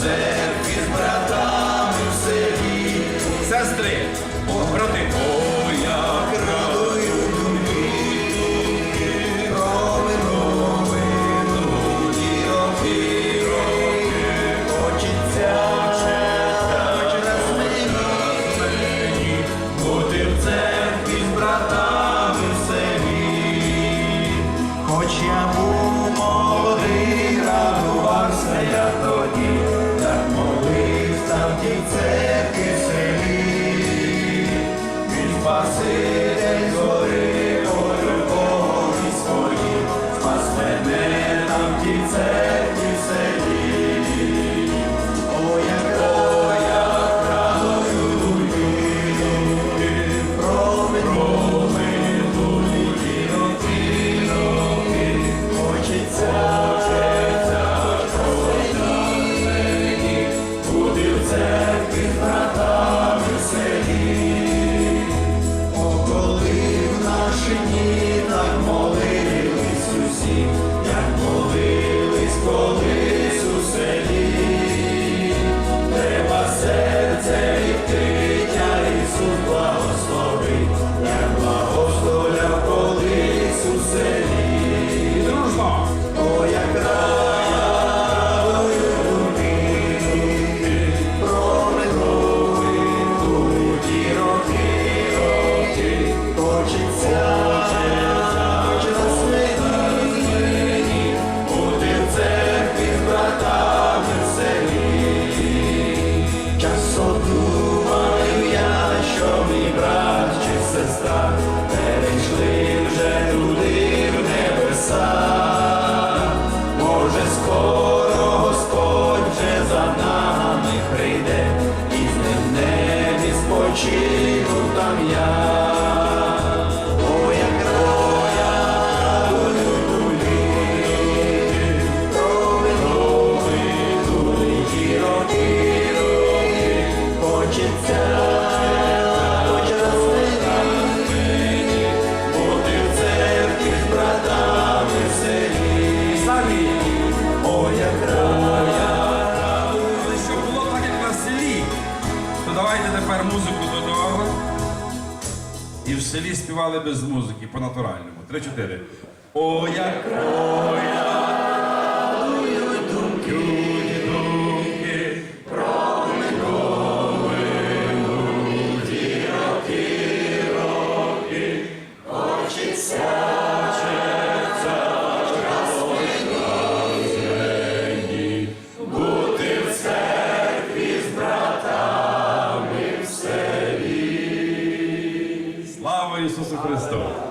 Йосиф із брат. esquecer, me fazer. очікую ну, там я. і в селі співали без музики по натуральному. Три-чотири. О, як, о, як. Jesus Cristo.